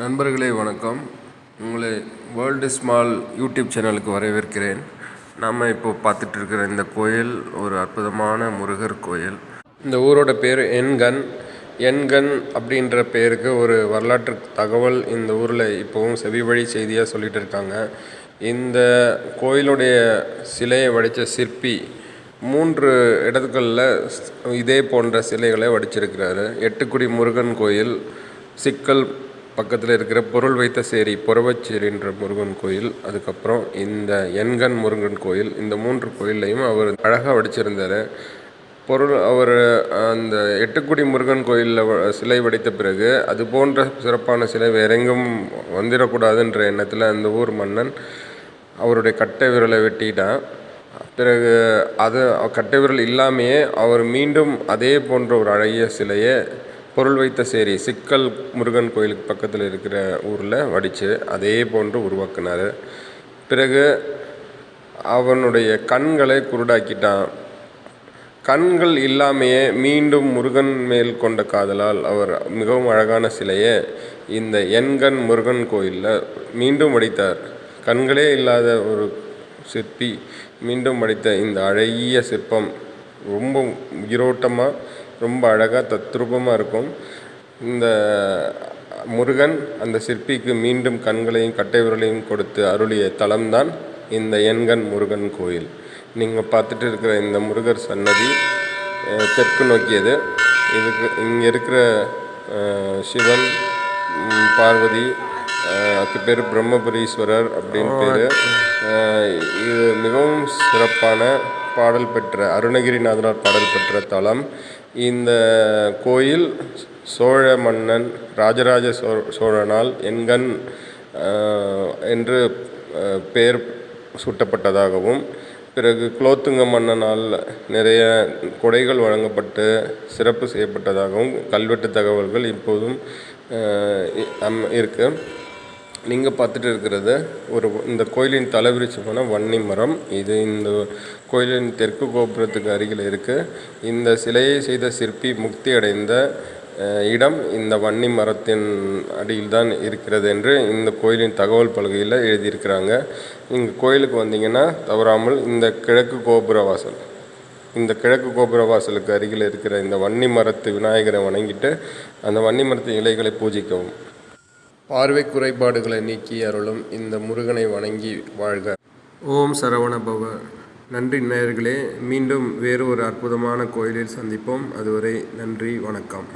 நண்பர்களே வணக்கம். உங்களை வேர்ல்டு ஸ்மால் யூடியூப் சேனலுக்கு வரவேற்கிறேன். நாம் இப்போ பார்த்துட்டு இருக்கிற இந்த கோயில் ஒரு அற்புதமான முருகர் கோயில். இந்த ஊரோட பேர் எண்கண் எண்கண் அப்படின்ற பேருக்கு ஒரு வரலாற்று தகவல் இந்த ஊரில் இப்போவும் செவி வழி செய்தியாக சொல்லிகிட்டு இருக்காங்க இந்த கோயிலுடைய சிலையை வடித்த சிற்பி மூன்று இடத்துகளில் இதே போன்ற சிலைகளை வடிச்சிருக்கிறாரு. எட்டுக்குடி முருகன் கோயில் சிக்கல் பக்கத்தில் இருக்கிற பொருள் வைத்த சேரி புறவச்சேரின்ற முருகன் கோயில் அதுக்கப்புறம் இந்த எண்கண் முருகன் கோயில் இந்த மூன்று கோயில்லையும் அவர் அழகாக வடிச்சிருந்தார். பொருள் அவர் அந்த எட்டுக்குடி முருகன் கோயிலில் சிலை வடித்த பிறகு அது போன்ற சிறப்பான சிலை வேற எங்கும் வந்துடக்கூடாதுன்ற எண்ணத்தில் அந்த ஊர் மன்னன் அவருடைய கட்டை விரலை வெட்டிட்டான். பிறகு அது கட்டை விரல் இல்லாமையே அவர் மீண்டும் அதே போன்ற ஒரு அழகிய சிலையை பொருள் வைத்த சேரி சிக்கல் முருகன் கோயிலுக்கு பக்கத்தில் இருக்கிற ஊரில் வடித்து அதே போன்று உருவாக்குனார். பிறகு அவனுடைய கண்களை குருடாக்கிட்டான். கண்கள் இல்லாமையே மீண்டும் முருகன் மேல் கொண்ட காதலால் அவர் மிகவும் அழகான சிலையை இந்த எண்கண் முருகன் கோயிலில் மீண்டும் வடித்தார். கண்களே இல்லாத ஒரு சிற்பி மீண்டும் வடித்த இந்த அழகிய சிற்பம் ரொம்ப உயிரோட்டமாக ரொம்ப அழகாக தத்ரூபமாக இருக்கும். இந்த முருகன் அந்த சிற்பிக்கு மீண்டும் கண்களையும் கட்டை விரலையும் கொடுத்து அருளிய தலம்தான் இந்த எண்கண் முருகன் கோயில். நீங்கள் பார்த்துட்டு இருக்கிற இந்த முருகர் சன்னதி தெற்கு நோக்கியது. இதுக்கு இங்கே இருக்கிற சிவன் பார்வதி அதுக்கு பேர் பிரம்மபுரீஸ்வரர் அப்படின்னு பேர். இது மிகவும் சிறப்பான பாடல் பெற்ற அருணகிரிநாதனார் பாடல் பெற்ற தலம் இந்த கோயில் சோழ மன்னன் ராஜராஜ சோ சோழனால் எண்கண் என்று பெயர் சூட்டப்பட்டதாகவும் பிறகு குலோத்துங்க மன்னனால் நிறைய கொடைகள் வழங்கப்பட்டு சிறப்பு செய்யப்பட்டதாகவும் கல்வெட்டு தகவல்கள் இப்போதும் அம் இருக்கு. நீங்கள் பார்த்துட்டு இருக்கிறது ஒரு இந்த கோயிலின் தலைவிரிச்சமான வன்னி மரம். இது இந்த கோயிலின் தெற்கு கோபுரத்துக்கு அருகில் இருக்குது இந்த சிலையை செய்த சிற்பி முக்தி அடைந்த இடம் இந்த வன்னி மரத்தின் அடியில் தான் இருக்கிறது என்று இந்த கோயிலின் தகவல் பலகையில் எழுதியிருக்கிறாங்க. இங்கே கோயிலுக்கு வந்தீங்கன்னா தவறாமல் இந்த கிழக்கு கோபுர வாசல் இந்த கிழக்கு கோபுர வாசலுக்கு அருகில் இருக்கிற இந்த வன்னி மரத்து விநாயகரை வணங்கிட்டு அந்த வன்னி மரத்து இலைகளை பூஜிக்கவும். பார்வை குறைபாடுகளை நீக்கி அருளும் இந்த முருகனை வணங்கி வாழ்க. ஓம் சரவண பவ நன்றி நேயர்களே மீண்டும் வேறு ஒரு அற்புதமான கோயிலில் சந்திப்போம். அதுவரை நன்றி வணக்கம்.